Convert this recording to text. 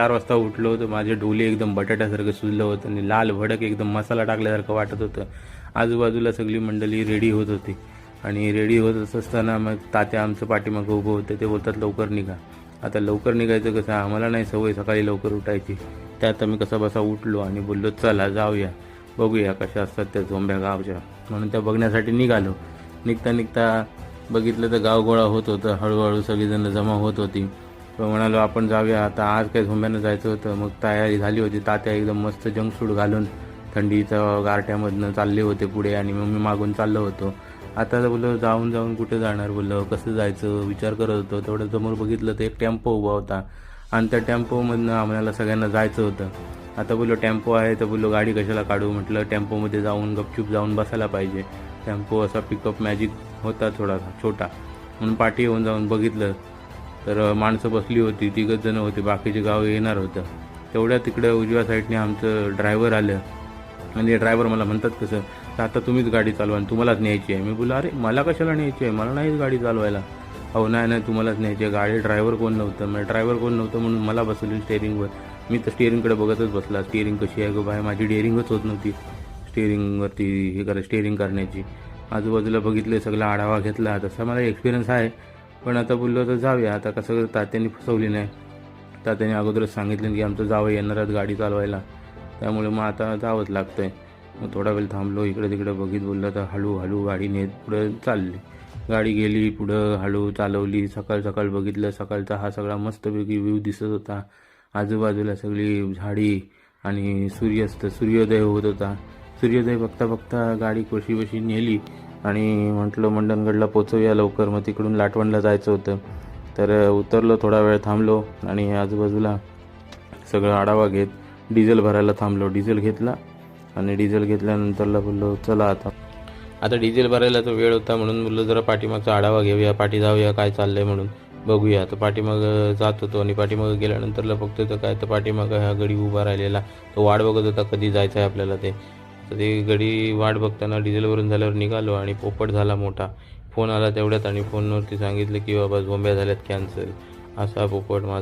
चार वाजता उठलो तर माझे डोले एकदम बटाट्यासारखं सुजलं होतं आणि लाल भडक एकदम मसाला टाकल्यासारखं वाटत होतं. आजूबाजूला सगळी मंडळी रेडी होत होती. आणि रेडी होत असताना मग तात्या आमचं पाठीमागं उभं होतं. ते बोलतात लवकर निघा. आता लवकर निघायचं कसं आम्हाला नाही सवय सकाळी लवकर उठायची. त्यात आम्ही कसा बसा उठलो आणि बोललो चला जाऊया. बघूया कशा असतात त्या झोंब्या गावच्या. म्हणून त्या बघण्यासाठी निघालो. निघता निघता बघितलं तर गाव गोळा होत होतं. हळूहळू सगळीजणं जमा होत होती. तर म्हणालो आपण जाऊया. आता आज काय झोंब्यानं जायचं होतं. मग तयारी झाली होती. तात्या एकदम मस्त जंक सूट घालून थंडीचं गारठ्यामधनं चालले होते पुढे आणि मग मी मागून चाललो होतो. आता बोललो जाऊन जाऊन कुठे जाणार? बोललो कसं जायचं? विचार करत होतो. तेवढं समोर बघितलं तर एक टेम्पो उभा होता. आणि त्या टेम्पोमधनं आम्हाला सगळ्यांना जायचं होतं. आता बोललो टेम्पो आहे. तर बोललो गाडी कशाला काढू? म्हटलं टेम्पोमध्ये जाऊन गपचूप जाऊन बसायला पाहिजे. टेम्पो असा पिकअप मॅजिक होता थोडासा छोटा. म्हणून पाठी येऊन जाऊन बघितलं. तर माणसं बसली होती तिघच जण होते बाकीचे गाव येणार होतं. तेवढ्या तिकडं उजव्या साईडने आमचं ड्रायव्हर आलं. आणि ड्रायव्हर मला म्हणतात कसं तर आता तुम्हीच गाडी चालवा आणि तुम्हालाच न्यायची आहे. मी बोला अरे मला कशाला न्यायची आहे? मला नाहीच गाडी चालवायला. अहो नाही नाही तुम्हालाच न्यायची आहे. गाडी ड्रायव्हर कोण नव्हतं? मग ड्रायव्हर कोण नव्हतं म्हणून मला बसवली स्टेअरिंगवर. मी तर स्टेअरिंगकडे बघतच बसला. स्टेअरिंग कशी आहे गो बाय माझी डेअरिंगच होत नव्हती स्टेअरिंगवरती हे करा स्टेअरिंग करण्याची. आजूबाजूला बघितले सगळा आढावा घेतला. तसा मला एक्सपिरियन्स आहे. पण आता बोललो तर जाऊया. आता कसं तात्यांनी फसवली नाही. तात्याने अगोदरच सांगितलं की आमचं जावं येणार आहेत गाडी चालवायला. त्यामुळे मग आता जावंच लागतंय. मग थोडा वेळ थांबलो इकडे तिकडे बघित बोललं तर हळू हळू गाडी नेत पुढं चालली. गाडी गेली पुढं हळू चालवली. सकाळ सकाळ बघितलं सकाळचा हा सगळा मस्तपैकी व्ह्यू दिसत होता. आजूबाजूला सगळी झाडी आणि सूर्यास्त सूर्योदय होत होता. सूर्योदय बघता बघता गाडी कशी कशी नेली. आणि म्हटलं मंडणगडला पोचवूया लवकर. मग तिकडून लाटवणला जायचं होतं. तर उतरलो थोडा वेळ थांबलो आणि आजूबाजूला सगळं आढावा घेत डिझेल भरायला थांबलो. डिझेल घेतला आणि डिझेल घेतल्यानंतरला बोललो चला आता. आता डिझेल भरायला तर वेळ होता म्हणून बोललो जरा पाठीमागचा आढावा घेऊया पाठी जाऊया काय चाललंय म्हणून. बघूया. तर पाठीमाग जात होतो आणि पाठीमागं गेल्यानंतरला फक्त तर काय तर पाठीमागं ह्या गडी उभा राहिलेला. तो वाट बघत होता कधी जायचं आहे आपल्याला ते. तर ते गडी वाट बघताना डिझेलवरून झाल्यावर निघालो आणि पोपट झाला मोठा. फोन आला तेवढ्यात आणि फोनवरती सांगितलं की बाबा झोंब्या झाल्यात कॅन्सल. असा पोपट माझा